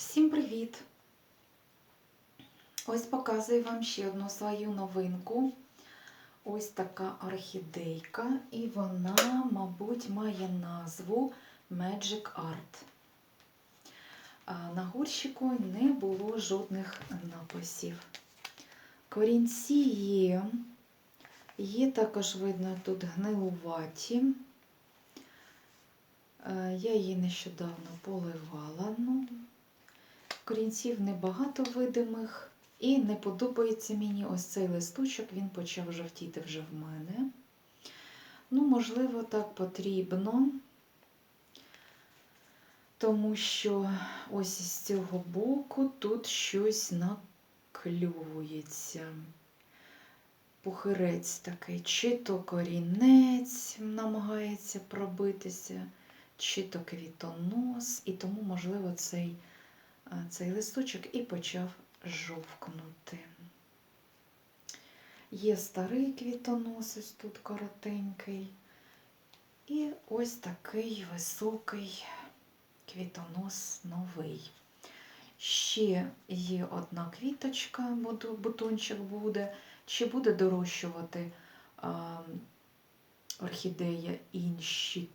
Всім привіт! Ось показую вам ще одну свою новинку. Ось така орхідейка, і вона, мабуть, має назву Magic Art. На горщику не було жодних написів. Корінці є, є також видно тут гнилуваті. Я її нещодавно поливала. Ну, корінців небагато видимих. І не подобається мені ось цей листочок, він почав жовтіти вже в мене. Ну, можливо, так потрібно, тому що ось з цього боку тут щось накльовується. Пухирець такий, чи то корінець намагається пробитися, чи то квітонос, і тому, можливо, цей, цей листочок і почав жовкнути. Є старий квітоносець тут коротенький. І ось такий високий квітонос новий. Ще є одна квіточка, бутончик буде. Чи буде дорощувати орхідея інші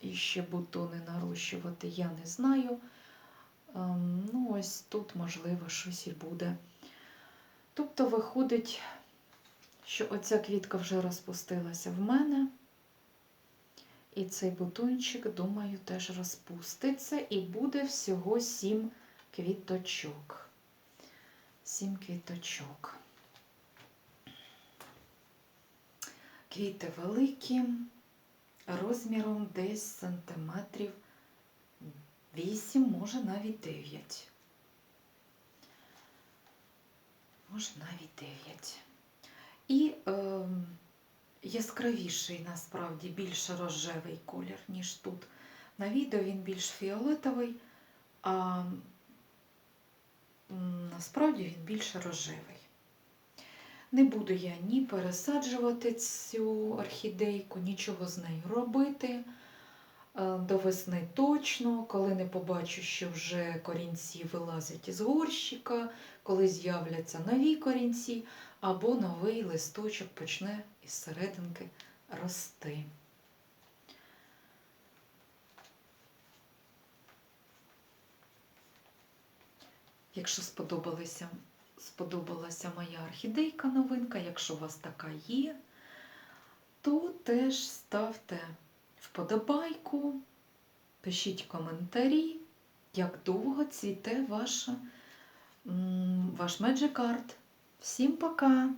і ще бутони нарощувати, я не знаю. Ну, ось тут, можливо, щось і буде. Тобто, виходить, що оця квітка вже розпустилася в мене. І цей бутончик, думаю, теж розпуститься. І буде всього сім квіточок. Сім квіточок. Квіти великі, розміром десь сантиметрів 8, може навіть 9. Може навіть 9. І е, яскравіший, насправді, більш рожевий колір, ніж тут. На відео він більш фіолетовий, а насправді він більш рожевий. Не буду я ні пересаджувати цю орхідейку, нічого з нею робити. До весни точно, коли не побачу, що вже корінці вилазять із горщика, коли з'являться нові корінці, або новий листочок почне із серединки рости. Якщо сподобалася, сподобалася моя орхідейка новинка, якщо у вас така є, то теж ставте вподобайку, пишіть коментарі, як довго цвіте ваша, ваш Magic Art. Всім пока!